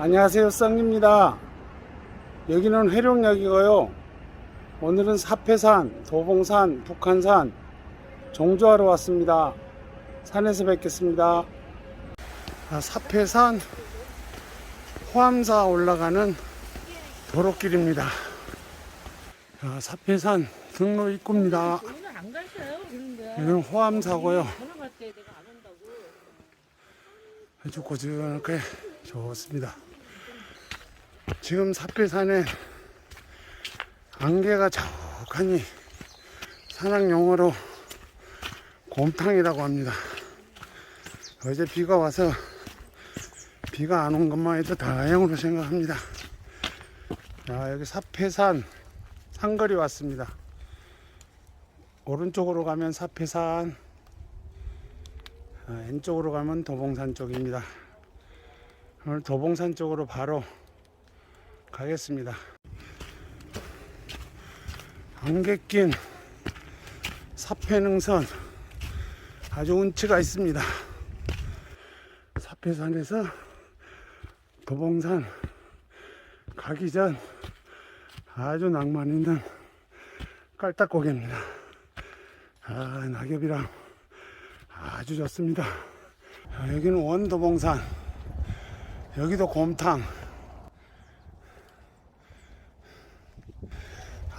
안녕하세요 쌍입니다. 여기는 회룡역이고요. 오늘은 사패산, 도봉산, 북한산 종주하러 왔습니다. 산에서 뵙겠습니다. 아, 사패산 호암사 올라가는 도로길입니다. 아, 사패산 등로 입구입니다. 여기는 호암사고요. 아주 고즈넉하게 좋습니다. 지금 사필산에 안개가 자욱하니 산악 용어로 곰탕이라고 합니다. 어제 비가 와서 비가 안 온 것만 해도 다행으로 생각합니다. 자, 여기 사패산 상거리 왔습니다. 오른쪽으로 가면 사패산, 아, 왼쪽으로 가면 도봉산 쪽입니다. 오늘 도봉산 쪽으로 바로 가겠습니다. 안개 낀 사패능선 아주 운치가 있습니다. 사패산에서 도봉산 가기 전 아주 낭만 있는 깔딱고개입니다. 아, 낙엽이랑 아주 좋습니다. 아, 여기는 원도봉산. 여기도 곰탕.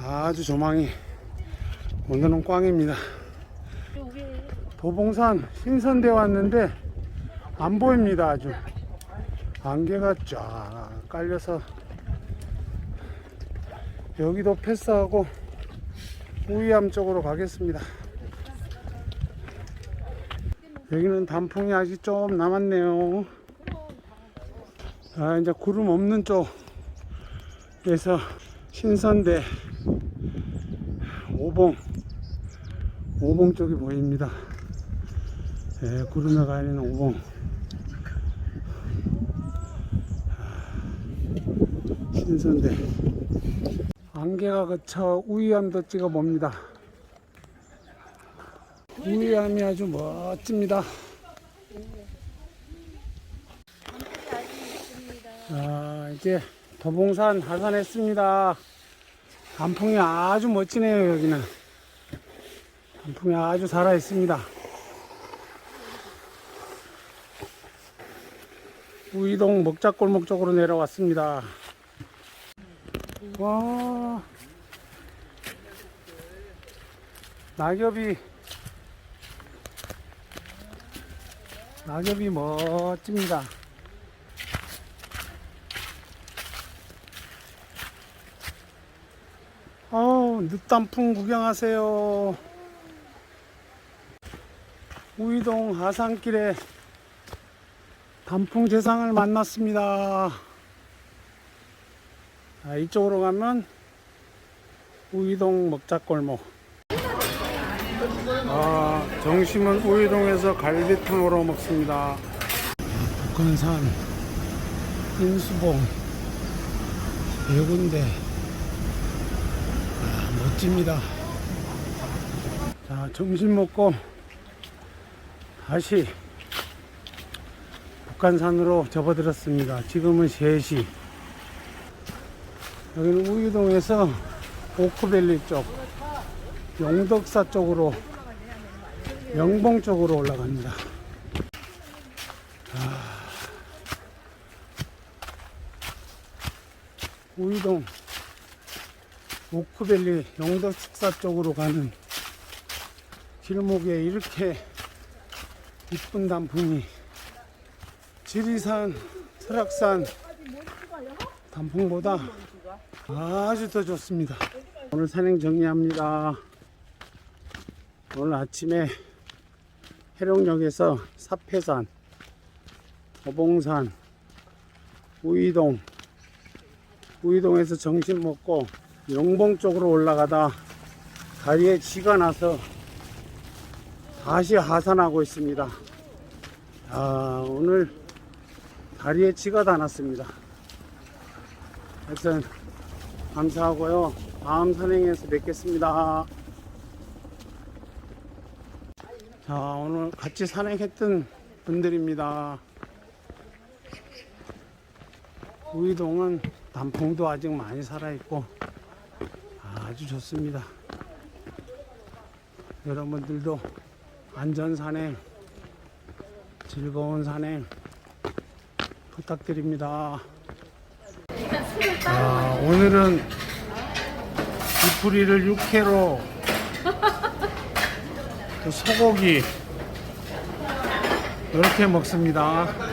아주 조망이 오늘은 꽝입니다. 도봉산 신선대 왔는데 안 보입니다 아주 안개가 쫙 깔려서 여기도 패스하고 우이암 쪽으로 가겠습니다. 여기는 단풍이 아직 좀 남았네요. 아, 이제 구름 없는 쪽에서 신선대 오봉 오봉 쪽이 보입니다. 예, 구름에 가리는 오봉. 아, 신선대. 안개가 그쳐 우이암도 찍어 봅니다. 우이암이 아주 멋집니다. 아, 이제 도봉산 하산했습니다. 단풍이 아주 멋지네요, 여기는. 단풍이 아주 살아있습니다. 우이동 먹자골목 쪽으로 내려왔습니다. 와, 낙엽이, 낙엽이 멋집니다. 어우, 늦단풍 구경하세요. 우이동 하산길에 단풍 재상을 만났습니다. 아, 이쪽으로 가면 우이동 먹자골목. 아, 점심은 우이동에서 갈비탕으로 먹습니다. 북한산, 인수봉, 네 군데. 아, 멋집니다. 자, 점심 먹고 다시 북한산으로 접어들었습니다. 지금은 3시. 여기는 우유동에서 오크밸리 쪽, 용덕사 쪽으로, 영봉 쪽으로 올라갑니다. 아, 우유동, 오크밸리, 용덕사 쪽으로 가는 길목에 이렇게 이쁜 단풍이 지리산, 설악산 단풍보다 아주 더 좋습니다. 오늘 산행 정리합니다. 오늘 아침에 해룡역에서 사패산, 도봉산, 우이동, 우이동에서 점심 먹고 영봉 쪽으로 올라가다 다리에 쥐가 나서 다시 하산하고 있습니다. 아, 오늘 다리에 쥐가 다 났습니다. 하여튼 감사하고요. 다음 산행에서 뵙겠습니다. 자, 오늘 같이 산행했던 분들입니다. 우이동은 단풍도 아직 많이 살아있고 아주 좋습니다. 여러분들도 안전 산행, 즐거운 산행 부탁드립니다. 아, 오늘은 디프리를 육회로 또 소고기 이렇게 먹습니다.